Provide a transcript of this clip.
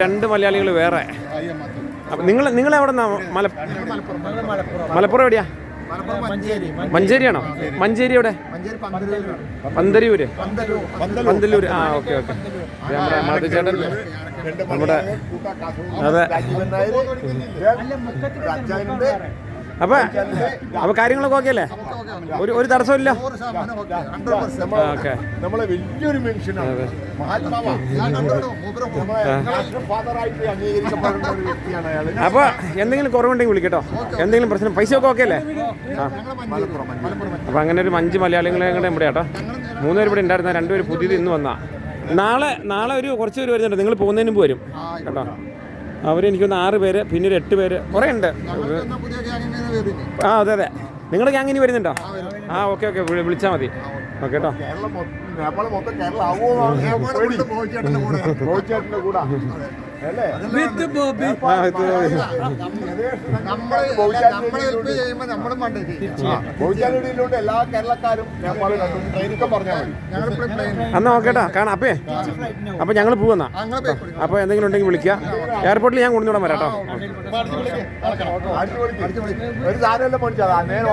രണ്ട് മലയാളികൾ വേറെ. അപ്പം നിങ്ങൾ നിങ്ങൾ എവിടെ നിന്നാ മല മലപ്പുറം എവിടെയാ? മഞ്ചേരിയാണോ? മഞ്ചേരി എവിടെ? പന്തരൂര് പന്തലൂര്. ആ ഓക്കെ ഓക്കെ. നമ്മുടെ മാധുചേട്ടൻ നമ്മുടെ അതെ. അപ്പൊ അപ്പൊ കാര്യങ്ങളൊക്കെ ഓക്കെ അല്ലേ? ഒരു ഒരു തടസ്സമില്ല ഓക്കെ നമ്മളെ വലിയൊരു മനുഷ്യനാണ്. അപ്പൊ എന്തെങ്കിലും കുറവുണ്ടെങ്കിൽ വിളിക്കട്ടോ. എന്തെങ്കിലും പ്രശ്നം പൈസ ഒക്കെ ഓക്കെ അല്ലേ അപ്പൊ അങ്ങനെ ഒരു അഞ്ച് മലയാളികളെ കൂടെ ഇവിടെ കേട്ടോ മൂന്നുപേർ ഇവിടെ ഉണ്ടായിരുന്ന രണ്ടുപേര് പുതിയത് ഇന്ന് വന്നാ. നാളെ നാളെ ഒരു കുറച്ച് പേര് വരുന്നുണ്ട്. നിങ്ങൾ പോകുന്നതിന് മുമ്പ് വരും. കേട്ടോ. അവർ എനിക്കൊന്ന് ആറ് പേര് പിന്നെ ഒരു എട്ട് പേര്. കുറേ ഉണ്ട് ആ അതെ അതെ. നിങ്ങളുടെ ഗ്യാങ് ഇനി വരുന്നുണ്ടോ? ആ ഓക്കെ ഓക്കെ. വിളിച്ചാൽ മതി. ഓക്കെ. കേട്ടോ. കേരളം മൊത്തം നേപ്പാൾ മൊത്തം കേരളം ആവുമോ മോഹിച്ചേട്ടന്റെ കൂടെ. അല്ലേ ആ ഇത് ബോബി. എല്ലാ കേരളക്കാരും എന്നാ നോക്കേട്ടാ കാണാ. അപ്പേ. അപ്പൊ ഞങ്ങൾ പോവെന്നാ. അപ്പൊ എന്തെങ്കിലും ഉണ്ടെങ്കിൽ വിളിക്കുക എയർപോർട്ടിൽ ഞാൻ കൊണ്ടുവിടാൻ വരാട്ടോ ഒരു സാധനം നേരെ